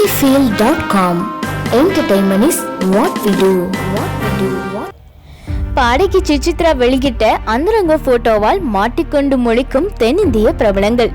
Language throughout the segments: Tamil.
Dot com is what we do. What we do. பாடகி சுசித்ரா வெளியிட்ட அந்தரங்க போட்டோவால் மாட்டிக்கொண்டு முழிக்கும் தென்னிந்திய பிரபலங்கள்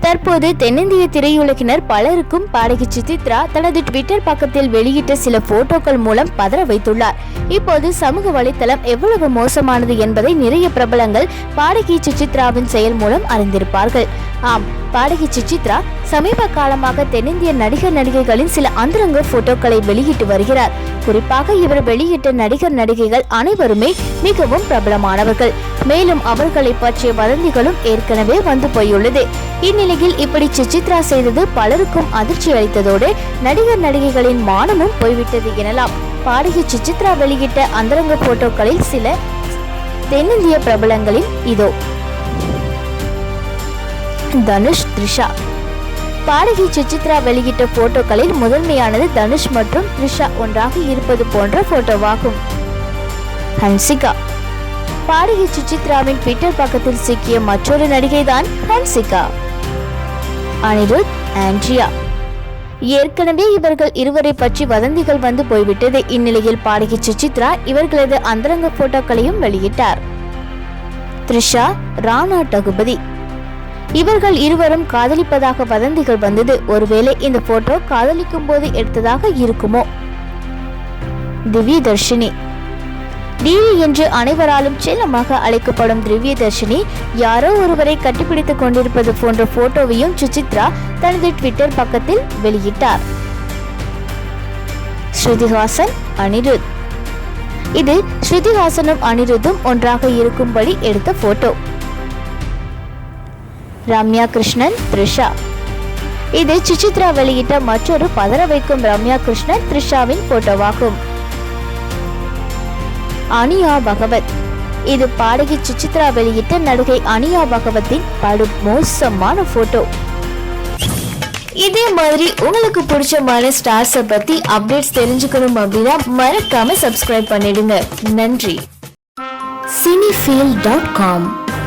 தற்போது தென்னிந்திய திரையுலகினர் பலருக்கும் பாடகி சுசித்ரா தனது ட்விட்டர் பக்கத்தில் வெளியிட்ட சில போட்டோக்கள் மூலம் பதற வைத்துள்ளார் இப்போது சமூக வலைத்தளம் எவ்வளவு மோசமானது என்பதை நிறைய பிரபலங்கள் பாடகி சுசித்ராவின் செயல் மூலம் அறிந்திருப்பார்கள் ஆம் பாடகி சுசித்ரா சமீப காலமாக தென்னிந்திய நடிகர் நடிகைகளின் சில அந்தரங்க போட்டோக்களை வெளியிட்டு வருகிறார். குறிப்பாக இவர் வெளியிட்ட நடிகர் நடிகைகள் அனைவருமே மிகவும் பிரபலமானவர்கள். மேலும் அவர்களை பற்றிய வதந்திகளும் ஏற்கனவே வந்து போயுள்ளது. இந்நிலையில் இப்படி சுசித்ரா செய்தது பலருக்கும் அதிர்ச்சி அளித்ததோடு நடிகர் நடிகைகளின் மானமும் போய்விட்டது எனலாம். பாடகி சுசித்ரா வெளியிட்ட அந்தரங்க போட்டோக்களில் சில தென்னிந்திய பிரபலங்களில் இதோ. தனுஷ் த்ரிஷா. பாடகி சுச்சித்ரா வெளியிட்ட போட்டோக்களில் முதன்மையானது தனுஷ் மற்றும் த்ரிஷா ஒன்றாக இருப்பது போன்ற போட்டோவாகும். ஹன்சிகா. பாடகி சுச்சித்ராவின் ட்விட்டர் பக்கத்தில் சிக்கிய மற்றொரு நடிகை தான் ஹன்சிகா. அனிருத் ஆண்ட்ரியா. ஏற்கனவே இவர்கள் இருவரை பற்றி வதந்திகள் வந்து போய்விட்டது இந்நிலையில் பாடகி சுச்சித்ரா இவர்களது அந்தரங்க போட்டோக்களையும் வெளியிட்டார். த்ரிஷா ராணா டகுபதி இவர்கள் இருவரும் காதலிப்பதாக வதந்திகள் வந்தது. ஒருவேளை இந்த போட்டோ காதலிக்கும் போது எடுத்ததாக இருக்குமோ? திவ்ய தர்ஷினி டிவி என்று அனைவராலும் செல்லமாக அழைக்கப்படும் திவ்ய தர்ஷினி யாரோ ஒருவரை கட்டிப்பிடித்துக் கொண்டிருப்பது போன்ற போட்டோவையும் சுசித்ரா தனது ட்விட்டர் பக்கத்தில் வெளியிட்டார். ஸ்ருதிஹாசன் அனிருத். இது ஸ்ருதிஹாசனும் அனிருத்தும் ஒன்றாக இருக்கும்படி எடுத்த போட்டோ ரம்யா கிருஷ்ணன் த்ரிஷா. இது சுசித்ரா வெளியிட்ட மற்றொரு பதற வைக்கும் ரம்யா கிருஷ்ணன் த்ரிஷாவின் போட்டோவாகும். அனியா பகவத். இது பாடகி சுசித்ரா வெளியிட்ட நடிகை அனியா பகவத்தின் படு மோசமான போட்டோ. இதே மாதிரி உங்களுக்கு பிடிச்சமான ஸ்டார்ஸை பத்தி அப்டேட்ஸ் தெரிஞ்சுக்கணும் அப்படின்னா மறக்காம சப்ஸ்கிரைப் பண்ணிடுங்க. நன்றி. Cinefeel dot com